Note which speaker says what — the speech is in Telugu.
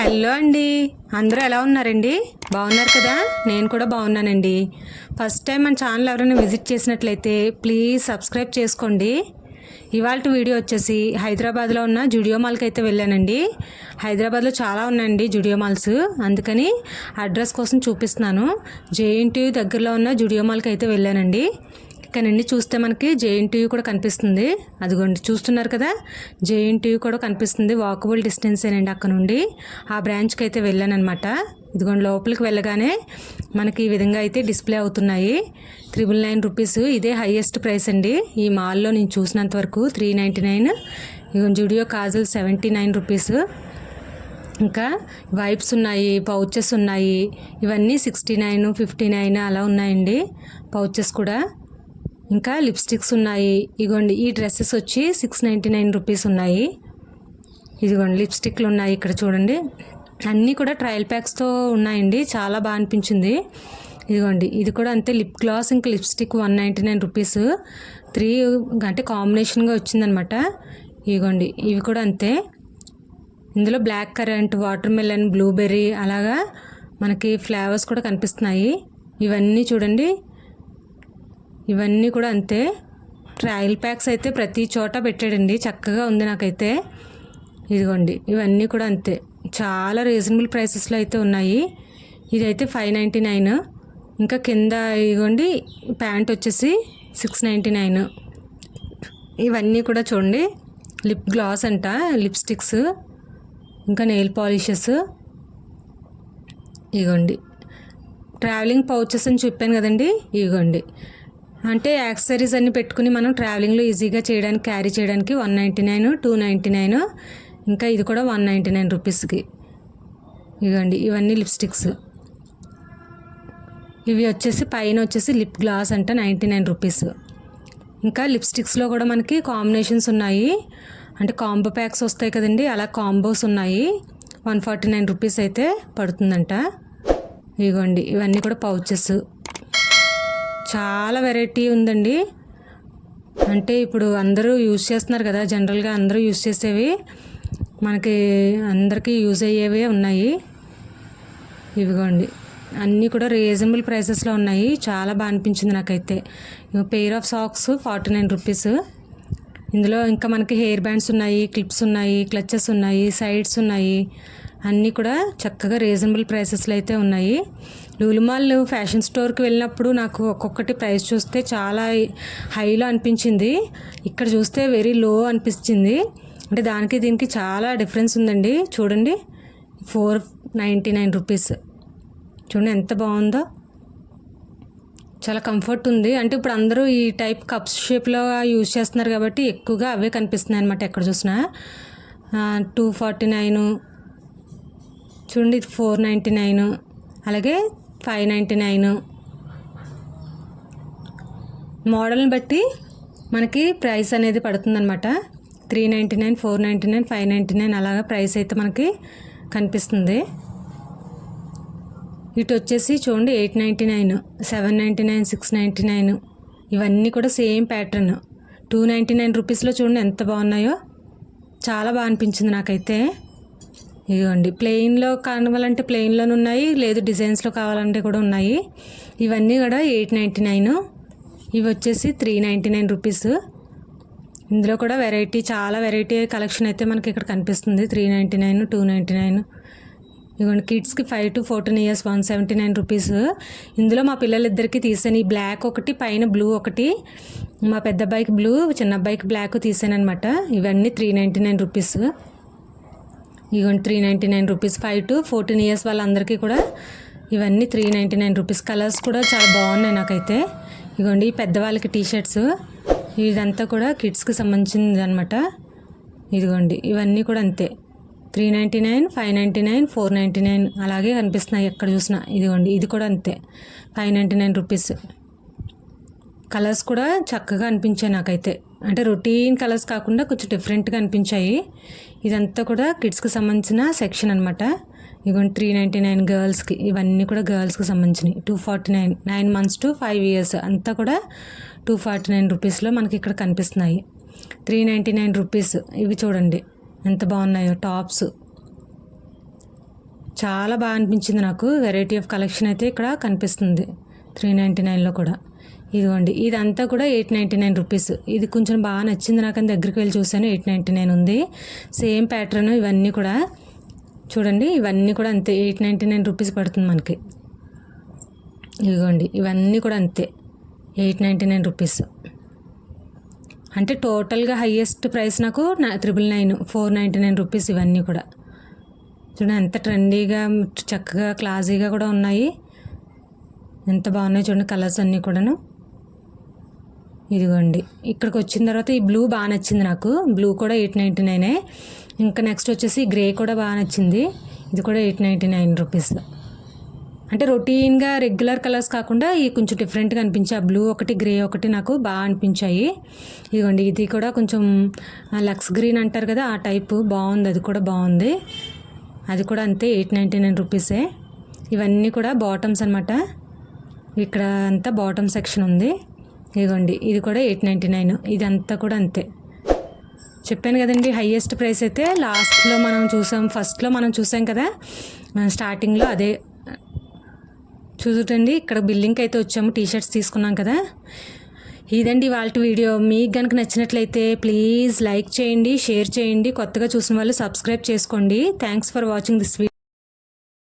Speaker 1: హలో అండి. అందరూ ఎలా ఉన్నారండి? బాగున్నారు కదా? నేను కూడా బాగున్నానండి. ఫస్ట్ టైం మన ఛానల్ ఎవరైనా విజిట్ చేసినట్లయితే ప్లీజ్ సబ్స్క్రైబ్ చేసుకోండి. ఇవాళ వీడియో వచ్చేసి హైదరాబాద్లో ఉన్న జుడియో మాల్కి అయితే వెళ్ళానండి. హైదరాబాద్లో చాలా ఉన్నాయండి జుడియో మాల్స్. అందుకని అడ్రస్ కోసం చూపిస్తున్నాను. జేఎన్టీయూ దగ్గరలో ఉన్న జుడియో మాల్కి అయితే వెళ్ళానండి. కానీ అన్ని చూస్తే మనకి జేఎన్టీయూ కూడా కనిపిస్తుంది. అదిగోండి చూస్తున్నారు కదా? జేఎన్టీయూ కూడా కనిపిస్తుంది. వాకబుల్ డిస్టెన్సేనండి అక్కడ నుండి. ఆ బ్రాంచ్కి అయితే వెళ్ళాను అనమాట ఇదిగోండి లోపలికి వెళ్ళగానే మనకి ఈ విధంగా అయితే డిస్ప్లే అవుతున్నాయి. Triple nine rupees. ఇదే హైయెస్ట్ ప్రైస్ అండి. ఈ మాల్లో నేను చూసినంత వరకు త్రీ నైంటీ నైన్. ఇదిగోండి Zudio kajal seventy nine rupees. ఇంకా వైప్స్ ఉన్నాయి పౌచెస్ ఉన్నాయి. ఇవన్నీ సిక్స్టీ నైన్ ఫిఫ్టీ నైన్ అలా ఉన్నాయండి పౌచెస్ కూడా. ఇంకా లిప్స్టిక్స్ ఉన్నాయి. ఇదిగోండి ఈ డ్రెస్సెస్ వచ్చి సిక్స్ నైంటీ నైన్ రూపీస్ ఉన్నాయి. ఇదిగోండి లిప్స్టిక్లు ఉన్నాయి ఇక్కడ చూడండి. అన్నీ కూడా ట్రయల్ ప్యాక్స్తో ఉన్నాయండి. చాలా బాగా అనిపించింది. ఇదిగోండి ఇది కూడా అంతే లిప్ గ్లాస్ ఇంకా lipstick one ninety nine rupees. Three అంటే కాంబినేషన్గా వచ్చిందనమాట. ఇదిగోండి ఇవి కూడా అంతే. ఇందులో black currant watermelon blueberry అలాగా మనకి ఫ్లేవర్స్ కూడా కనిపిస్తున్నాయి. ఇవన్నీ చూడండి. ఇవన్నీ కూడా అంతే. ట్రయల్ ప్యాక్స్ అయితే ప్రతి చోట పెట్టాడండి. చక్కగా ఉంది నాకైతే. ఇదిగోండి ఇవన్నీ కూడా అంతే. చాలా రీజనబుల్ ప్రైసెస్లో అయితే ఉన్నాయి. ఇదైతే ఫైవ్ నైంటీ నైన్. ఇంకా కింద ఇదిగోండి ప్యాంట్ వచ్చేసి సిక్స్ నైంటీ నైన్. ఇవన్నీ కూడా చూడండి లిప్ గ్లాస్ అంట లిప్స్టిక్స్ ఇంకా నెయిల్ పాలిషెస్. ఇగోండి ట్రావెలింగ్ పౌచెస్ అని చెప్పాను కదండి. ఇగోండి అంటే యాక్సెసరీస్ అన్ని పెట్టుకుని మనం ట్రావెలింగ్లో ఈజీగా చేయడానికి క్యారీ చేయడానికి one ninety nine two ninety nine ఇంకా ఇది కూడా వన్ నైంటీ నైన్ రూపీస్కి. ఇవ్వండి ఇవన్నీ లిప్స్టిక్స్. ఇవి వచ్చేసి పైన వచ్చేసి లిప్ గ్లాస్ అంట నైంటీ నైన్ రూపీస్. ఇంకా లిప్స్టిక్స్లో కూడా మనకి కాంబినేషన్స్ ఉన్నాయి. అంటే కాంబో ప్యాక్స్ వస్తాయి కదండి అలా కాంబోస్ ఉన్నాయి. వన్ ఫార్టీ నైన్ రూపీస్ అయితే పడుతుందంట. ఇదిగోండి ఇవన్నీ కూడా పౌచెస్. చాలా వెరైటీ ఉందండి. అంటే ఇప్పుడు అందరూ యూజ్ చేస్తున్నారు కదా జనరల్గా అందరూ యూజ్ చేసేవి. మనకి అందరికీ యూజ్ అయ్యేవే ఉన్నాయి. ఇవిగోండి. అన్నీ కూడా రీజనబుల్ ప్రైసెస్లో ఉన్నాయి. చాలా బాగా అనిపించింది నాకైతే. Pair of socks forty nine rupees ఇందులో ఇంకా మనకి హెయిర్ బ్యాండ్స్ ఉన్నాయి క్లిప్స్ ఉన్నాయి క్లచెస్ ఉన్నాయి సైడ్స్ ఉన్నాయి. అన్నీ కూడా చక్కగా రీజనబుల్ ప్రైసెస్లో అయితే ఉన్నాయి. లూలుమాల్ ఫ్యాషన్ స్టోర్కి వెళ్ళినప్పుడు నాకు ఒక్కొక్కటి ప్రైస్ చూస్తే చాలా హైలో అనిపించింది. ఇక్కడ చూస్తే వెరీ లో అనిపించింది. అంటే దానికి దీనికి చాలా డిఫరెన్స్ ఉందండి. చూడండి ఫోర్ నైంటీ నైన్ రూపీస్. చూడండి ఎంత బాగుందో. చాలా కంఫర్ట్ ఉంది. అంటే ఇప్పుడు అందరూ ఈ టైప్ కప్స్ షేప్లో యూజ్ చేస్తున్నారు కాబట్టి ఎక్కువగా అవే కనిపిస్తున్నాయి అనమాట ఎక్కడ చూసినా. టూ ఫార్టీ నైన్ చూడండి ఇది ఫోర్ నైంటీ నైన్ అలాగే ఫైవ్ నైంటీ నైన్. మోడల్ని బట్టి మనకి ప్రైస్ అనేది పడుతుందన్నమాట. Three ninety nine four ninety nine five ninety nine అలాగా ప్రైస్ అయితే మనకి కనిపిస్తుంది. ఇటు వచ్చేసి చూడండి eight ninety nine seven ninety nine six ninety nine. ఇవన్నీ కూడా same pattern. Two ninety nine రూపీస్లో చూడండి ఎంత బాగున్నాయో. చాలా బాగా అనిపించింది నాకైతే. ఇదిగోండి ప్లెయిన్లో కావాలంటే ప్లెయిన్లోనే ఉన్నాయి లేదు డిజైన్స్లో కావాలంటే కూడా ఉన్నాయి. ఇవన్నీ కూడా ఎయిట్ నైంటీ నైన్ ఇవి వచ్చేసి త్రీ నైంటీ నైన్ రూపీస్ ఇందులో కూడా వెరైటీ చాలా వెరైటీ కలెక్షన్ అయితే మనకి ఇక్కడ కనిపిస్తుంది three ninety nine two ninety nine ఇదిగోండి కిడ్స్కి five to fourteen years one seventy nine rupees ఇందులో మా పిల్లలిద్దరికి తీసాను ఈ బ్లాక్ ఒకటి పైన బ్లూ ఒకటి. మా పెద్ద అబ్బాయికి బ్లూ చిన్న అబ్బాయికి బ్లాక్ తీసాను అనమాట ఇవన్నీ త్రీ నైంటీ నైన్ రూపీస్ ఇదిగోండి three ninety nine rupees five to fourteen years వాళ్ళందరికీ కూడా ఇవన్నీ three ninety nine rupees colours కూడా చాలా బాగున్నాయి నాకైతే. ఇదిగోండి పెద్దవాళ్ళకి టీ షర్ట్స్ ఇదంతా కూడా కిడ్స్కి సంబంధించింది అనమాట ఇదిగోండి ఇవన్నీ కూడా అంతే. Three ninety nine five ninety nine four ninety nine అలాగే కనిపిస్తున్నాయి ఎక్కడ చూసినా. ఇదిగోండి ఇది కూడా అంతే. Five ninety nine rupees colours కూడా చక్కగా అనిపించాయి నాకైతే. అంటే రొటీన్ కలర్స్ కాకుండా కొంచెం డిఫరెంట్గా అనిపించాయి. ఇదంతా కూడా కిడ్స్కి సంబంధించిన సెక్షన్ అనమాట ఇదిగోండి త్రీ నైంటీ నైన్ గర్ల్స్కి ఇవన్నీ కూడా గర్ల్స్కి సంబంధించినవి two forty nine nine months to five years అంతా కూడా టూ ఫార్టీ నైన్ రూపీస్లో మనకి ఇక్కడ కనిపిస్తున్నాయి. త్రీ నైంటీ నైన్ రూపీస్ ఇవి చూడండి ఎంత బాగున్నాయో టాప్స్ చాలా బాగా అనిపించింది నాకు. వెరైటీ ఆఫ్ కలెక్షన్ అయితే ఇక్కడ కనిపిస్తుంది. త్రీ నైంటీ నైన్లో కూడా. ఇదిగోండి ఇదంతా కూడా ఎయిట్ నైంటీ నైన్ రూపీస్. ఇది కొంచెం బాగా నచ్చింది నాకు అని దగ్గరికి వెళ్ళి చూశాను ఎయిట్ నైంటీ నైన్ ఉంది. సేమ్ ప్యాటర్న్ ఇవన్నీ కూడా చూడండి ఇవన్నీ కూడా అంతే ఎయిట్ నైంటీ నైన్ రూపీస్ పడుతుంది మనకి. ఇదిగోండి ఇవన్నీ కూడా అంతే ఎయిట్ నైంటీ నైన్ రూపీస్. అంటే టోటల్గా హయ్యెస్ట్ ప్రైస్ నాకు triple nine four ninety nine rupees ఇవన్నీ కూడా. చూడండి ఎంత ట్రెండీగా చక్కగా క్లాజీగా కూడా ఉన్నాయి. ఎంత బాగున్నాయి చూడండి కలర్స్ అన్నీ కూడాను. ఇదిగోండి. ఇక్కడికి వచ్చిన తర్వాత ఈ బ్లూ బాగా నచ్చింది నాకు. బ్లూ కూడా ఎయిట్ నైంటీ నైనే ఇంకా నెక్స్ట్ వచ్చేసి గ్రే కూడా బాగా నచ్చింది. ఇది కూడా ఎయిట్ నైంటీ నైన్ రూపీస్ అంటే రొటీన్గా రెగ్యులర్ కలర్స్ కాకుండా ఈ కొంచెం డిఫరెంట్గా అనిపించాయి ఆ బ్లూ ఒకటి గ్రే ఒకటి నాకు బాగా అనిపించాయి. ఇదిగోండి ఇది కూడా కొంచెం లక్స్ గ్రీన్ అంటారు కదా ఆ టైపు బాగుంది అది కూడా బాగుంది. అది కూడా అంతే ఎయిట్ నైంటీ నైన్ రూపీసే ఇవన్నీ కూడా బాటమ్స్ అనమాట ఇక్కడ అంతా బాటమ్ సెక్షన్ ఉంది. ఇదిగోండి ఇది కూడా ఎయిట్ నైంటీ నైన్. ఇదంతా కూడా అంతే. చెప్పాను కదండి హయ్యెస్ట్ ప్రైస్ అయితే లాస్ట్లో మనం చూసాం ఫస్ట్లో మనం చూసాం కదా. స్టార్టింగ్లో అదే చూసుటండి ఇక్కడ బిల్లింగ్కి అయితే వచ్చాము టీ షర్ట్స్ తీసుకున్నాం కదా. ఇదండి వాళ్ళ వీడియో. మీకు కనుక నచ్చినట్లయితే ప్లీజ్ లైక్ చేయండి షేర్ చేయండి కొత్తగా చూసిన వాళ్ళు సబ్స్క్రైబ్ చేసుకోండి. Thanks for watching this video